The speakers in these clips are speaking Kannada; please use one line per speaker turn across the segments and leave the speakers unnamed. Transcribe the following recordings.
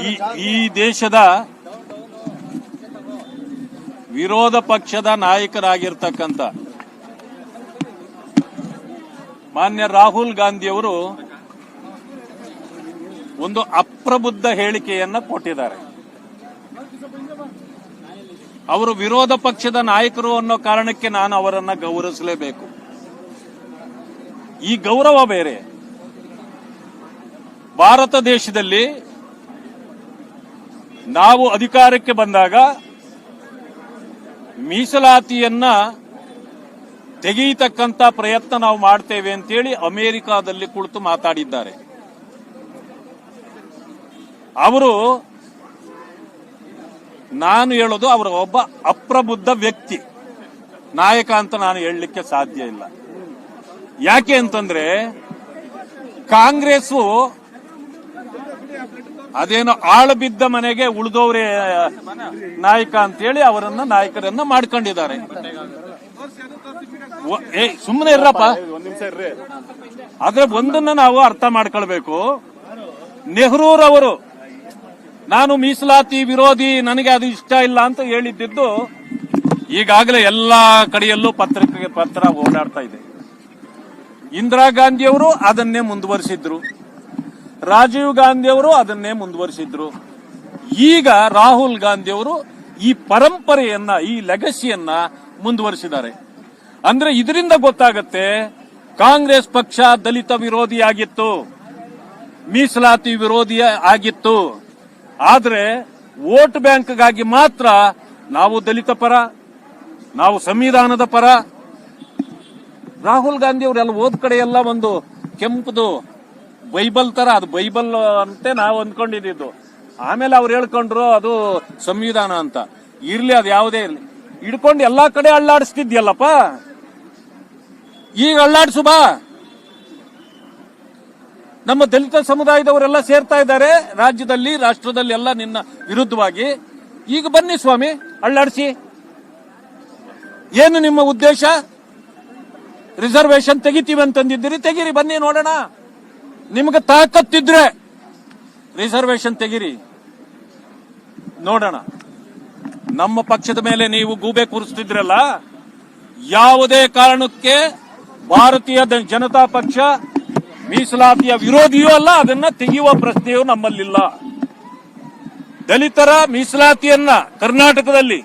ಈ ಈ ದೇಶದ ವಿರೋಧ ಪಕ್ಷದ ನಾಯಕರಾಗಿರ್ತಕ್ಕಂಥ ಮಾನ್ಯ ರಾಹುಲ್ ಗಾಂಧಿಯವರು ಒಂದು ಅಪ್ರಬುದ್ಧ ಹೇಳಿಕೆಯನ್ನ ಕೊಟ್ಟಿದ್ದಾರೆ. ಅವರು ವಿರೋಧ ಪಕ್ಷದ ನಾಯಕರು ಅನ್ನೋ ಕಾರಣಕ್ಕೆ ನಾನು ಅವರನ್ನ ಗೌರವಿಸಲೇಬೇಕು. ಈ ಗೌರವ ಬೇರೆ. ಭಾರತ ದೇಶದಲ್ಲಿ ನಾವು ಅಧಿಕಾರಕ್ಕೆ ಬಂದಾಗ ಮೀಸಲಾತಿಯನ್ನ ತೆಗೆಯತಕ್ಕಂತ ಪ್ರಯತ್ನ ನಾವು ಮಾಡ್ತೇವೆ ಅಂತೇಳಿ ಅಮೆರಿಕಾದಲ್ಲಿ ಕುಳಿತು ಮಾತಾಡಿದ್ದಾರೆ. ಅವರು ನಾನು ಹೇಳೋದು ಅವರ ಒಬ್ಬ ಅಪ್ರಬುದ್ಧ ವ್ಯಕ್ತಿ. ನಾಯಕ ಅಂತ ನಾನು ಹೇಳಲಿಕ್ಕೆ ಸಾಧ್ಯ ಇಲ್ಲ. ಯಾಕೆ ಅಂತಂದ್ರೆ ಕಾಂಗ್ರೆಸ್ಸು ಅದೇನೋ ಆಳು ಬಿದ್ದ ಮನೆಗೆ ಉಳಿದವರೇ ನಾಯಕ ಅಂತೇಳಿ ಅವರನ್ನ ನಾಯಕರನ್ನ ಮಾಡ್ಕೊಂಡಿದ್ದಾರೆ. ಏ ಸುಮ್ಮನೆ ಇರ್ರಪ್ಪ. ಆದ್ರೆ ಒಂದನ್ನ ನಾವು ಅರ್ಥ ಮಾಡ್ಕೊಳ್ಬೇಕು. ನೆಹರೂರವರು, ನಾನು ಮೀಸಲಾತಿ ವಿರೋಧಿ, ನನಗೆ ಅದು ಇಷ್ಟ ಇಲ್ಲ ಅಂತ ಹೇಳಿದ್ದು ಈಗಾಗಲೇ ಎಲ್ಲಾ ಕಡೆಯಲ್ಲೂ ಪತ್ರಿಕೆ ಪತ್ರ ಓಡಾಡ್ತಾ ಇದೆ. ಇಂದಿರಾ ಗಾಂಧಿಯವರು ಅದನ್ನೇ ಮುಂದುವರಿಸಿದ್ರು. ರಾಜೀವ್ ಗಾಂಧಿಯವರು ಅದನ್ನೇ ಮುಂದುವರಿಸಿದ್ರು. ಈಗ ರಾಹುಲ್ ಗಾಂಧಿಯವರು ಈ ಪರಂಪರೆಯನ್ನ, ಈ ಲೆಗಸಿಯನ್ನ ಮುಂದುವರಿಸಿದ್ದಾರೆ. ಅಂದ್ರೆ ಇದರಿಂದ ಗೊತ್ತಾಗತ್ತೆ, ಕಾಂಗ್ರೆಸ್ ಪಕ್ಷ ದಲಿತ ವಿರೋಧಿಯಾಗಿತ್ತು ಮೀಸಲಾತಿ ವಿರೋಧಿ ಆಗಿತ್ತು. ಆದ್ರೆ ವೋಟ್ ಬ್ಯಾಂಕ್ಗಾಗಿ ಮಾತ್ರ ನಾವು ದಲಿತ ಪರ, ನಾವು ಸಂವಿಧಾನದ ಪರ. ರಾಹುಲ್ ಗಾಂಧಿ ಅವರೆಲ್ಲ ಓದ್ ಕಡೆ ಎಲ್ಲ ಒಂದು ಕೆಂಪುದು ಬೈಬಲ್ ತರ, ಅದು ಬೈಬಲ್ ಅಂತೆ ನಾವು ಅಂದ್ಕೊಂಡಿದ್ದು. ಆಮೇಲೆ ಅವ್ರು ಹೇಳ್ಕೊಂಡ್ರು ಅದು ಸಂವಿಧಾನ ಅಂತ. ಇರ್ಲಿ, ಅದು ಯಾವುದೇ ಇರ್ಲಿ. ಹಿಡ್ಕೊಂಡು ಎಲ್ಲಾ ಕಡೆ ಅಳ್ಳಾಡಿಸ್ತಿದ್ಯಲ್ಲಪ್ಪ? ಈಗ ಅಳ್ಳಾಡ್ಸು ಬಾ. ನಮ್ಮ ದಲಿತ ಸಮುದಾಯದವರೆಲ್ಲ ಸೇರ್ತಾ ಇದ್ದಾರೆ, ರಾಜ್ಯದಲ್ಲಿ, ರಾಷ್ಟ್ರದಲ್ಲಿ ಎಲ್ಲ ನಿನ್ನ ವಿರುದ್ಧವಾಗಿ. ಈಗ ಬನ್ನಿ ಸ್ವಾಮಿ, ಅಳ್ಳಾಡಿಸಿ. ಏನು ನಿಮ್ಮ ಉದ್ದೇಶ? ರಿಸರ್ವೇಶನ್ ತೆಗಿತೀವಿ ಅಂತಂದಿದ್ದೀರಿ, ತೆಗೀರಿ, ಬನ್ನಿ ನೋಡೋಣ. ನಿಮ್ಗೆ ತಾಕತ್ತಿದ್ರೆ ರಿಸರ್ವೇಶನ್ ತೆಗಿರಿ. ನೋಡೋಣ. ನಮ್ಮ ಪಕ್ಷದ ಮೇಲೆ ನೀವು ಗೂಬೆ ಕೂರಿಸ್ತಿದ್ರಲ್ಲ, ಯಾವುದೇ ಕಾರಣಕ್ಕೆ ಭಾರತೀಯ ಜನತಾ ಪಕ್ಷ ಮೀಸಲಾತಿಯ ವಿರೋಧಿಯೂ ಅಲ್ಲ, ಅದನ್ನ ತೆಗೆಯುವ ಪ್ರಶ್ನೆಯೂ ನಮ್ಮಲ್ಲಿಲ್ಲ. ದಲಿತರ ಮೀಸಲಾತಿಯನ್ನ ಕರ್ನಾಟಕದಲ್ಲಿ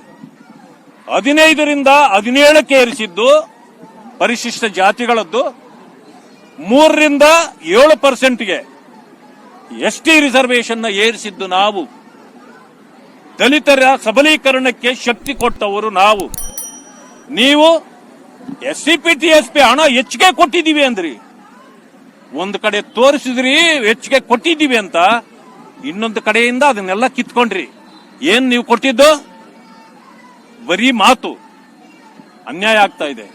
ಹದಿನೈದರಿಂದ ಹದಿನೇಳಕ್ಕೆ ಏರಿಸಿದ್ದು, ಪರಿಶಿಷ್ಟ ಜಾತಿಗಳದ್ದು ಮೂರರಿಂದ ಏಳು ಪರ್ಸೆಂಟ್ಗೆ ಎಸ್ ಟಿ ರಿಸರ್ವೇಶನ್ ಏರಿಸಿದ್ದು ನಾವು. ದಲಿತರ ಸಬಲೀಕರಣಕ್ಕೆ ಶಕ್ತಿ ಕೊಟ್ಟವರು ನಾವು. ನೀವು S C P T S P ಹಣ ಹೆಚ್ಚಿಗೆ ಕೊಟ್ಟಿದ್ದೀವಿ ಅಂದ್ರಿ. ಒಂದು ಕಡೆ ತೋರಿಸಿದ್ರಿ ಹೆಚ್ಚಿಗೆ ಕೊಟ್ಟಿದ್ದೀವಿ ಅಂತ, ಇನ್ನೊಂದು ಕಡೆಯಿಂದ ಅದನ್ನೆಲ್ಲ ಕಿತ್ಕೊಂಡ್ರಿ. ಏನ್ ನೀವು ಕೊಟ್ಟಿದ್ದು? ಬರೀ ಮಾತು. ಅನ್ಯಾಯ ಆಗ್ತಾ ಇದೆ.